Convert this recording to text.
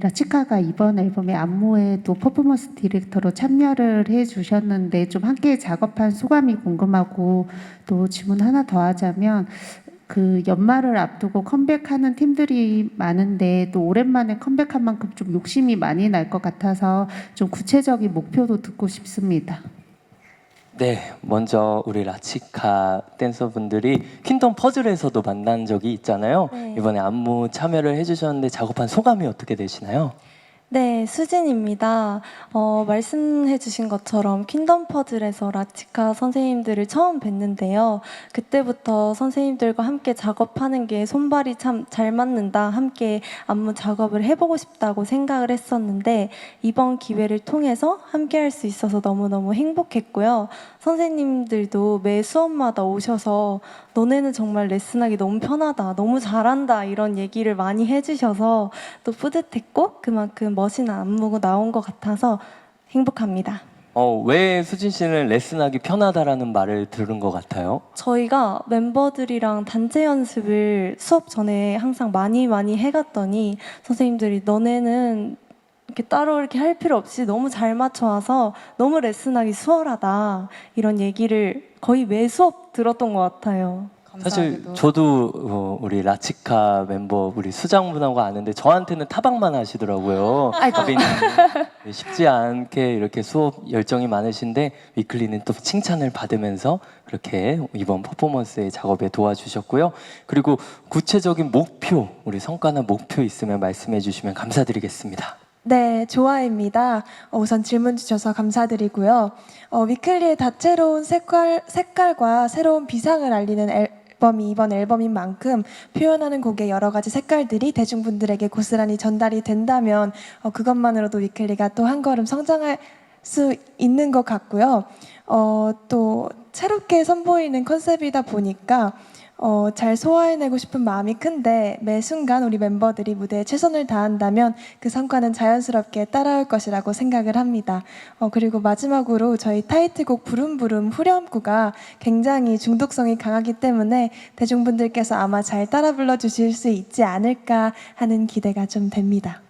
라치카가 이번 앨범의 안무에 또 퍼포먼스 디렉터로 참여를 해 주셨는데 좀 함께 작업한 소감이 궁금하고 또 질문 하나 더 하자면 그 연말을 앞두고 컴백하는 팀들이 많은데 또 오랜만에 컴백한 만큼 좀 욕심이 많이 날 것 같아서 좀 구체적인 목표도 듣고 싶습니다. 네, 먼저 우리 라치카 댄서분들이 킹덤 퍼즐에서도 만난 적이 있잖아요. 네. 이번에 안무 참여를 해주셨는데 작업한 소감이 어떻게 되시나요? 네, 수진입니다. 어, 말씀해주신 것처럼 퀸덤 퍼즐에서 라치카 선생님들을 처음 뵀는데요. 그때부터 선생님들과 함께 작업하는 게 손발이 참 잘 맞는다. 함께 안무 작업을 해보고 싶다고 생각을 했었는데 이번 기회를 통해서 함께 할 수 있어서 너무너무 행복했고요. 선생님들도 매 수업마다 오셔서 너네는 정말 레슨하기 너무 편하다. 너무 잘한다. 이런 얘기를 많이 해주셔서 또 뿌듯했고 그만큼 멋진 안무가 나온 것 같아서 행복합니다. 어, 왜 수진 씨는 레슨하기 편하다라는 말을 들은 것 같아요? 저희가 멤버들이랑 단체 연습을 수업 전에 항상 많이 많이 해갔더니 선생님들이 너네는 이렇게 따로 이렇게 할 필요 없이 너무 잘 맞춰와서 너무 레슨하기 수월하다 이런 얘기를 거의 매 수업 들었던 것 같아요. 사실 감사하게도. 저도 어, 우리 라치카 멤버 우리 수장분하고 아는데 저한테는 타박만 하시더라고요. 아빈 쉽지 않게 이렇게 수업 열정이 많으신데 위클리는 또 칭찬을 받으면서 그렇게 이번 퍼포먼스의 작업에 도와주셨고요. 그리고 구체적인 목표 우리 성과나 목표 있으면 말씀해 주시면 감사드리겠습니다. 네, 좋아입니다. 어, 우선 질문 주셔서 감사드리고요. 어, 위클리의 다채로운 색깔, 색깔과 새로운 비상을 알리는 앨범이 이번 앨범인 만큼 표현하는 곡의 여러 가지 색깔들이 대중분들에게 고스란히 전달이 된다면 어, 그것만으로도 위클리가 또 한 걸음 성장할 수 있는 것 같고요. 어, 또 새롭게 선보이는 컨셉이다 보니까 어, 잘 소화해내고 싶은 마음이 큰데 매 순간 우리 멤버들이 무대에 최선을 다한다면 그 성과는 자연스럽게 따라올 것이라고 생각을 합니다. 어, 그리고 마지막으로 저희 타이틀곡 부름부름 후렴구가 굉장히 중독성이 강하기 때문에 대중분들께서 아마 잘 따라 불러주실 수 있지 않을까 하는 기대가 좀 됩니다.